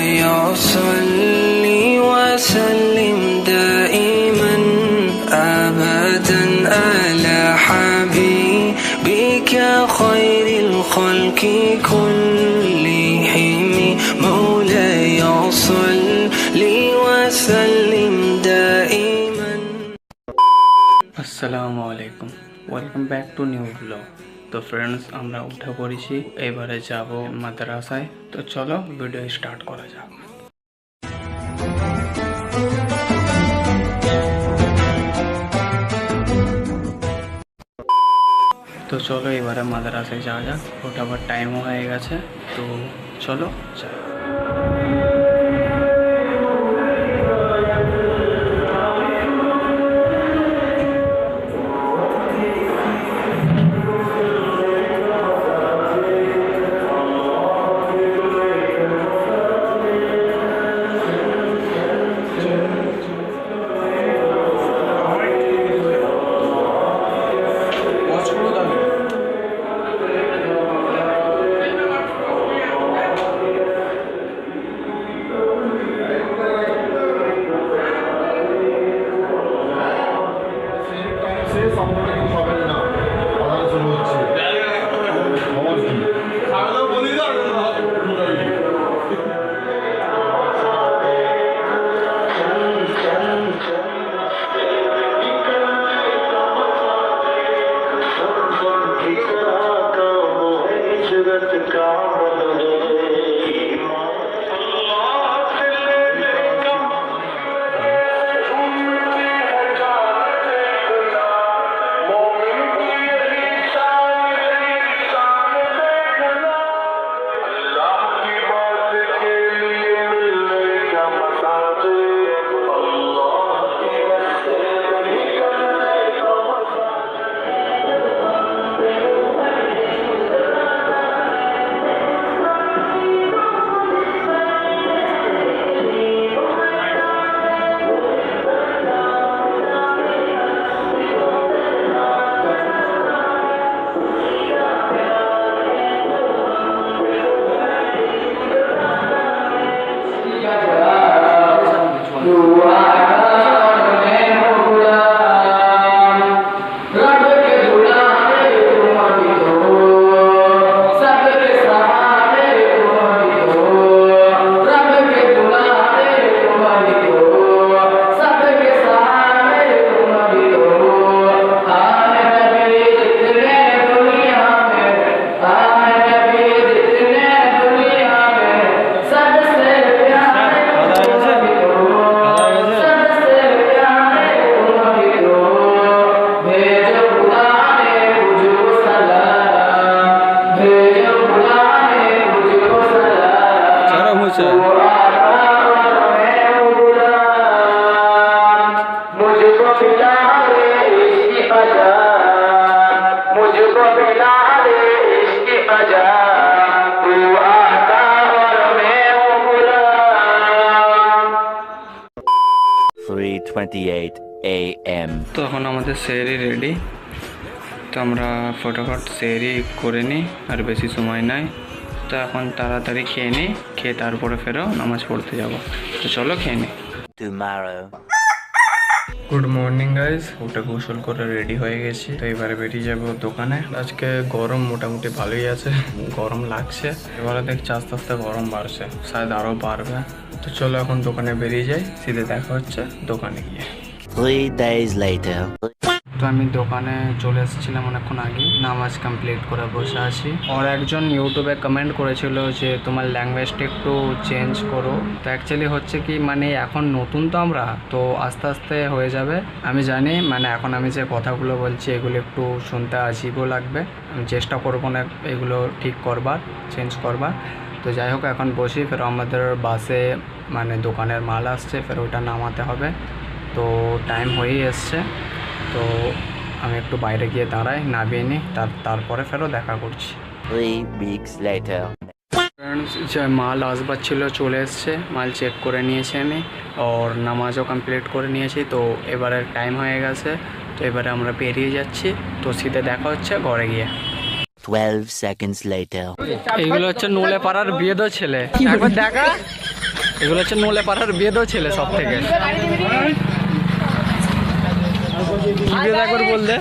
يصلي وسلم دائما أبدا على حبيبك خير الخلق كلهم. مولاي صلي وسلم دائما. السلام عليكم. Welcome back to new vlog. তো friends আমরা উঠে পড়েছি। এবারে যাব মাদ্রাসায়। তো চলো ভিডিও স্টার্ট করা যাক। তো চলো, এবারে মাদ্রাসায় যাওয়া যাক। ওটা ওঠাবার টাইমও হয়ে গেছে। তো চলো, যাই। সারা 3:28 a.m. তো এখন আমাদের সেরি রেডি তো আমরা ফটোফট সেরি করে নিই আর বেশি সময় নাই তো এখন তাড়াতাড়ি খেয়ে নিই খেয়ে তারপরে ফেরো নামাজ পড়তে যাব তো চলো খেয়ে নিই. গুড মর্নিং গাইজ ওটা গোসল করে রেডি হয়ে গেছি। তো এবারে বেরিয়ে যাব দোকানে। আজকে গরম মোটামুটি ভালোই আছে। গরম লাগছে। এবারে দেখছি আস্তে আস্তে গরম বাড়ছে। শায়দ আরও বাড়বে। তো চলো এখন দোকানে বেরিয়ে যাই। সিধে দেখা হচ্ছে দোকানে গিয়ে. তো আমি দোকানে চলে এসেছিলাম অনেকক্ষণ আগে। নামাজ কমপ্লিট করে বসে আছি। আর একজন ইউটিউবে কমেন্ট করেছিল যে, তোমার ল্যাঙ্গুয়েজটা একটু চেঞ্জ করো। তো অ্যাকচুয়ালি হচ্ছে কি মানে এখন নতুন তো আমরা, তো আস্তে আস্তে হয়ে যাবে। আমি জানি মানে এখন আমি যে কথাগুলো বলছি, এগুলো একটু শুনতে আজীবও লাগবে। আমি চেষ্টা করব না এগুলো ঠিক করবার চেঞ্জ করবার। তো যাই হোক, এখন বসি, ফের আমাদের বাসে মানে দোকানের মাল আসছে, ফের ওটা নামাতে হবে। তো টাইম হয়েই এসছে। তো আমি একটু বাইরে গিয়ে দাঁড়াই নামিয়ে নিই তার তারপরে ফেরও দেখা করছি। Three weeks later. ফ্রেন্ডস যে মাল আসবার ছিল চলে এসছে। মাল চেক করে নিয়েছি আমি। ওর নামাজও কমপ্লিট করে নিয়েছি। তো এবারে টাইম হয়ে গেছে। তো এবারে আমরা বেরিয়ে যাচ্ছি। তো শীতে দেখা হচ্ছে ঘরে গিয়ে। 12 seconds later. এইগুলো হচ্ছে নোলে পাড়ার বিয়েদো ছেলে। একবার দেখা। এগুলো হচ্ছে নোলে পাড়ার বেদও ছেলে সব থেকে বললে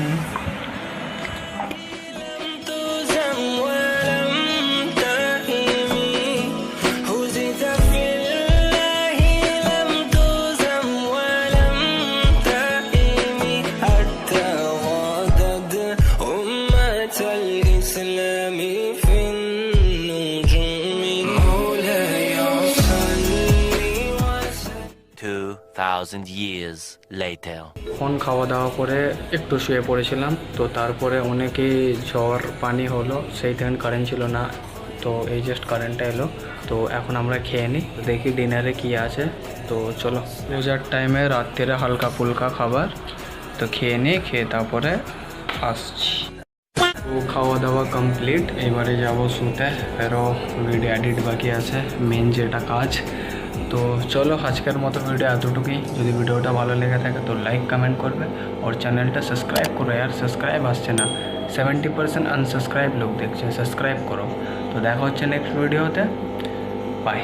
Yeah. 2,000 years later. ফোন খাওয়া দাওয়া করে একটু শুয়ে পড়েছিলাম তো তারপরে অনেকেই জ্বর পানি হলো সেই টাইম কারেন্ট ছিল না তো এই জাস্ট কারেন্টটা এলো তো এখন আমরা খেয়ে নিই দেখি ডিনারে কি আছে তো চলো পূজার টাইমে রাত্রিরে হালকা ফুলকা খাবার তো খেয়ে নিই খেয়ে তারপরে আসছি তো খাওয়া দাওয়া কমপ্লিট এবারে যাব শুতে ফেরো ভিডিও এডিট বাকি আছে মেন যেটা কাজ তো চলো আজকের মতো ভিডিও এতটুকুই। যদি ভিডিওটা ভালো লেগে থাকে তো লাইক কমেন্ট করবে ওর চ্যানেলটা সাবস্ক্রাইব করো আর সাবস্ক্রাইব আসছে না। সেভেন্টি পার্সেন্ট আনসাবস্ক্রাইব লোক দেখছে সাবস্ক্রাইব করো। তো দেখা হচ্ছে নেক্সট ভিডিওতে বাই